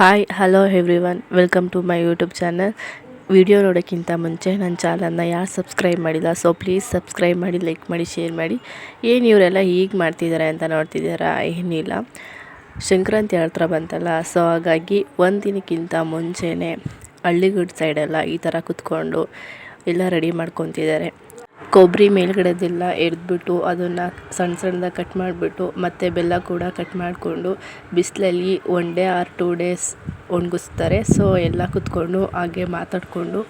Hi hello everyone welcome to my YouTube channel video ನೋಡೋಕ್ಕಿಂತ ಮುಂಚೆ ನನ್ನ ಚಾನಲ್ನ ಯಾರು ಸಬ್ಸ್ಕ್ರೈಬ್ ಮಾಡಿಲ್ಲ ಸೊ ಪ್ಲೀಸ್ ಸಬ್ಸ್ಕ್ರೈಬ್ ಮಾಡಿ ಲೈಕ್ ಮಾಡಿ ಶೇರ್ ಮಾಡಿ. ಏನು ಇವರೆಲ್ಲ ಹೀಗೆ ಮಾಡ್ತಿದ್ದಾರೆ ಅಂತ ನೋಡ್ತಿದ್ದೀರಾ? ಏನಿಲ್ಲ ಸಂಕ್ರಾಂತಿ ಹತ್ರ ಬಂತಲ್ಲ ಸೊ ಹಾಗಾಗಿ ಒಂದು ದಿನಕ್ಕಿಂತ ಮುಂಚೆನೇ ಹಳ್ಳಿಗಡ್ ಸೈಡೆಲ್ಲ ಈ ಥರ ಕುತ್ಕೊಂಡು ಎಲ್ಲ ರೆಡಿ ಮಾಡ್ಕೊತಿದ್ದಾರೆ. ಕೊಬ್ಬರಿ ಮೇಲ್ಗಡೆದೆಲ್ಲ ಎರೆದ್ಬಿಟ್ಟು ಅದನ್ನು ಸಣ್ಣ ಸಣ್ಣದಾಗಿ ಕಟ್ ಮಾಡಿಬಿಟ್ಟು ಮತ್ತು ಬೆಲ್ಲ ಕೂಡ ಕಟ್ ಮಾಡಿಕೊಂಡು ಬಿಸಿಲಲ್ಲಿ one day or two days ಒಣಗಿಸ್ತಾರೆ. So ಎಲ್ಲ ಕುತ್ಕೊಂಡು ಹಾಗೆ ಮಾತಾಡಿಕೊಂಡು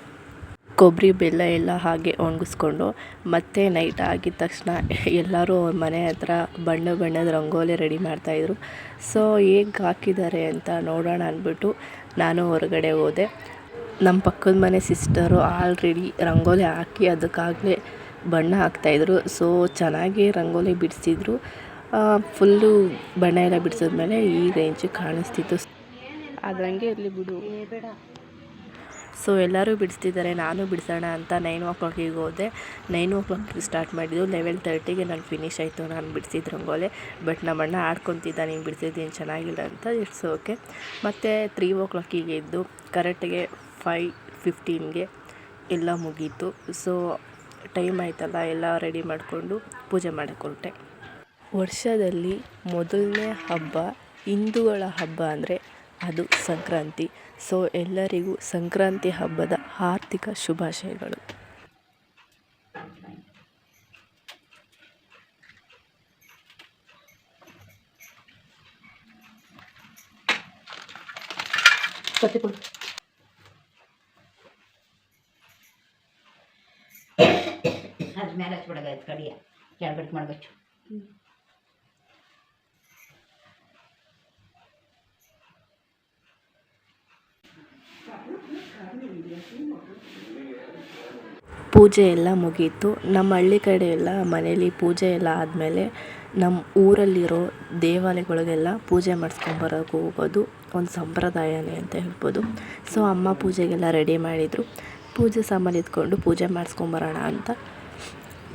ಕೊಬ್ಬರಿ, ಬೆಲ್ಲ ಎಲ್ಲ ಹಾಗೆ ಒಣಗಿಸ್ಕೊಂಡು ಮತ್ತೆ ನೈಟ್ ಆಗಿದ ತಕ್ಷಣ ಎಲ್ಲರೂ ಅವ್ರ ಮನೆ ಹತ್ರ ಬಣ್ಣ ಬಣ್ಣದ ರಂಗೋಲಿ ರೆಡಿ ಮಾಡ್ತಾಯಿದ್ರು ಸೊ ಹೇಗೆ ಹಾಕಿದ್ದಾರೆ ಅಂತ ನೋಡೋಣ ಅಂದ್ಬಿಟ್ಟು ನಾನು ಹೊರಗಡೆ ಹೋದೆ. ನಮ್ಮ ಪಕ್ಕದ ಮನೆ ಸಿಸ್ಟರು ಆಲ್ರೆಡಿ ರಂಗೋಲಿ ಹಾಕಿ ಅದಕ್ಕಾಗಲೇ ಬಣ್ಣ ಹಾಕ್ತಾಯಿದ್ರು. ಸೊ ಚೆನ್ನಾಗಿ ರಂಗೋಲಿ ಬಿಡಿಸಿದ್ರು. ಫುಲ್ಲು ಬಣ್ಣ ಎಲ್ಲ ಬಿಡಿಸಿದ್ಮೇಲೆ ಈ ರೇಂಜಿಗೆ ಕಾಣಿಸ್ತಿತ್ತು. ಅದಂಗೆ ಇರಲಿ ಬಿಡು. ಸೊ ಎಲ್ಲರೂ ಬಿಡಿಸ್ತಿದ್ದಾರೆ. ನಾನು ಬಿಡಿಸೋಣ ಅಂತ ನೈನ್ ಓ ಕ್ಲಾಕಿಗೆ ಹೋದೆ. ನೈನ್ ಓ ಕ್ಲಾಕಿಗೆ ಸ್ಟಾರ್ಟ್ ಮಾಡಿದ್ದು. ಲೆವೆಲ್ ತರ್ಟಿಗೆ ನಾನು ಫಿನಿಶ್ ಆಯಿತು. ನಾನು ಬಿಡಿಸಿದ ರಂಗೋಲೆ. ಬಟ್ ನಮ್ಮ ಅಣ್ಣ ಆಡ್ಕೊತಿದ್ದ, ನೀನು ಬಿಡಿಸಿದ್ದೀನಿ ಚೆನ್ನಾಗಿಲ್ಲ ಅಂತ. ಇಟ್ಸ್ ಓಕೆ ಮತ್ತು ತ್ರೀ ಓ ಕ್ಲಾಕಿಗೆ ಇದ್ದು ಕರೆಕ್ಟಿಗೆ ಫೈ ಫಿಫ್ಟೀನ್ಗೆ ಎಲ್ಲ ಮುಗೀತು. ಸೊ ಟೈಮ್ ಆಯ್ತಲ್ಲ, ಎಲ್ಲ ರೆಡಿ ಮಾಡಿಕೊಂಡು ಪೂಜೆ ಮಾಡೋಕ್ಕೆ ಹೊರಟೆ ವರ್ಷದಲ್ಲಿ ಮೊದಲನೇ ಹಬ್ಬ ಹಿಂದೂಗಳ ಹಬ್ಬ ಅಂದರೆ ಅದು ಸಂಕ್ರಾಂತಿ. ಸೊ ಎಲ್ಲರಿಗೂ ಸಂಕ್ರಾಂತಿ ಹಬ್ಬದ ಆರ್ಥಿಕ ಶುಭಾಶಯಗಳು. ಅದ್ರ ಮೇಲೆ ಹಚ್ಬಿಡೋದಾಯ್ತು ಕಡಿಯ ಕೆಳಬಿಟ್ಟು ಮಾಡ್ಬೇಕು. ಪೂಜೆ ಎಲ್ಲ ಮುಗೀತು. ನಮ್ಮ ಹಳ್ಳಿ ಕಡೆ ಎಲ್ಲ ಮನೇಲಿ ಪೂಜೆ ಎಲ್ಲ ಆದಮೇಲೆ ನಮ್ಮ ಊರಲ್ಲಿರೋ ದೇವಾಲಯಗಳಿಗೆಲ್ಲ ಪೂಜೆ ಮಾಡಿಸ್ಕೊಂಬರೋಕೆ ಹೋಗೋದು, ಒಂದು ಸಂಪ್ರದಾಯನೇ ಅಂತ ಹೇಳ್ಬೋದು. ಸೊ ಅಮ್ಮ ಪೂಜೆಗೆಲ್ಲ ರೆಡಿ ಮಾಡಿದರು. ಪೂಜೆ ಸಾಮಾನು ಇದ್ಕೊಂಡು ಪೂಜೆ ಮಾಡಿಸ್ಕೊಂಬರೋಣ ಅಂತ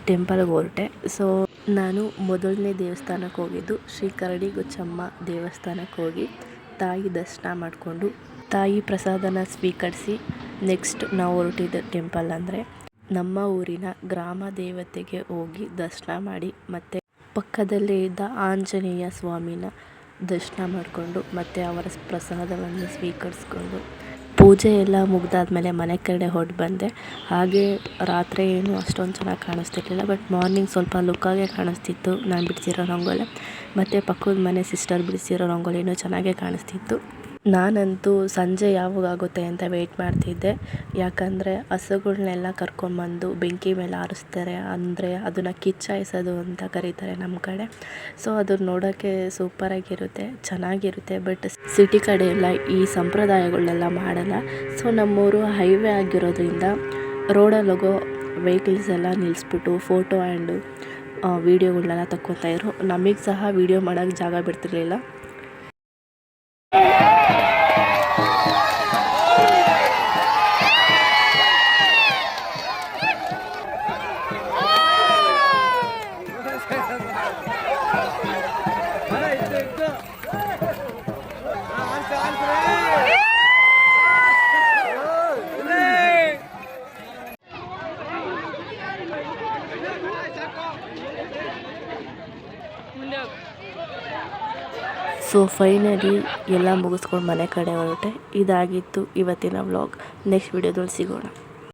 ಟೆಂಪಲ್ಗೆ ಹೊರಟೆ. ಸೊ ನಾನು ಮೊದಲನೇ ದೇವಸ್ಥಾನಕ್ಕೆ ಹೋಗಿದ್ದು ಶ್ರೀ ಕರಡಿ ಗುಚ್ಚಮ್ಮ ದೇವಸ್ಥಾನಕ್ಕೆ ಹೋಗಿ ತಾಯಿ ದರ್ಶನ ಮಾಡಿಕೊಂಡು ತಾಯಿ ಪ್ರಸಾದನ ಸ್ವೀಕರಿಸಿ ನೆಕ್ಸ್ಟ್ ನಾವು ಹೊರಟಿದ್ದ ಟೆಂಪಲ್ ಅಂದರೆ ನಮ್ಮ ಊರಿನ ಗ್ರಾಮ ದೇವತೆಗೆ ಹೋಗಿ ದರ್ಶನ ಮಾಡಿ ಮತ್ತು ಪಕ್ಕದಲ್ಲೇ ಇದ್ದ ಆಂಜನೇಯ ಸ್ವಾಮಿನ ದರ್ಶನ ಮಾಡಿಕೊಂಡು ಮತ್ತು ಅವರ ಪ್ರಸಾದವನ್ನು ಸ್ವೀಕರಿಸ್ಕೊಂಡು ಪೂಜೆ ಎಲ್ಲ ಮುಗಿದಾದ್ಮೇಲೆ ಮನೆ ಕಡೆ ಹೊರಟು ಬಂದೆ. ಹಾಗೆ ರಾತ್ರಿ ಏನು ಅಷ್ಟೊಂದು ಚೆನ್ನಾಗಿ ಕಾಣಿಸ್ತಿರ್ಲಿಲ್ಲ ಬಟ್ ಮಾರ್ನಿಂಗ್ ಸ್ವಲ್ಪ ಲುಕ್ಕಾಗೆ ಕಾಣಿಸ್ತಿತ್ತು ನಾನು ಬಿಡಿಸಿರೋ ರಂಗೋಲಿ. ಮತ್ತು ಪಕ್ಕದ ಮನೆ ಸಿಸ್ಟರ್ ಬಿಡಿಸಿರೋ ರಂಗೋಲಿನೂ ಚೆನ್ನಾಗೇ ಕಾಣಿಸ್ತಿತ್ತು. ನಾನಂತೂ ಸಂಜೆ ಯಾವಾಗ ಆಗುತ್ತೆ ಅಂತ ವೆಯ್ಟ್ ಮಾಡ್ತಿದ್ದೆ. ಯಾಕಂದರೆ ಹಸುಗಳ್ನೆಲ್ಲ ಕರ್ಕೊಂಬಂದು ಬೆಂಕಿ ಮೇಲೆ ಆರಿಸ್ತಾರೆ. ಅಂದರೆ ಅದನ್ನು ಕಿಚ್ಚಾಯಿಸೋದು ಅಂತ ಕರೀತಾರೆ ನಮ್ಮ ಕಡೆ. ಸೊ ಅದನ್ನ ನೋಡೋಕ್ಕೆ ಸೂಪರಾಗಿರುತ್ತೆ ಚೆನ್ನಾಗಿರುತ್ತೆ ಬಟ್ ಸಿಟಿ ಕಡೆ ಎಲ್ಲ ಈ ಸಂಪ್ರದಾಯಗಳನ್ನೆಲ್ಲ ಮಾಡಲ್ಲ. ಸೊ ನಮ್ಮೂರು ಹೈವೇ ಆಗಿರೋದ್ರಿಂದ ರೋಡಲ್ಲಿ ಹೋಗೋ ವೆಹಿಕಲ್ಸ್ ಎಲ್ಲ ನಿಲ್ಲಿಸ್ಬಿಟ್ಟು ಫೋಟೋ ಆ್ಯಂಡು ವೀಡಿಯೋಗಳ್ನೆಲ್ಲ ತಕ್ಕೊತಾಯಿದ್ರು ನಮಗೆ ಸಹ ವೀಡಿಯೋ ಮಾಡೋಕ್ಕೆ ಜಾಗ ಬಿಡ್ತಿರ್ಲಿಲ್ಲ. ಸೊ ಫೈನಲಿ ಎಲ್ಲ ಮುಗಿಸ್ಕೊಂಡು ಮನೆ ಕಡೆ ಹೊರಟೆ. ಇದಾಗಿತ್ತು ಇವತ್ತಿನ ವ್ಲಾಗ್ ನೆಕ್ಸ್ಟ್ ವಿಡಿಯೋದಲ್ಲಿ ಸಿಗೋಣ.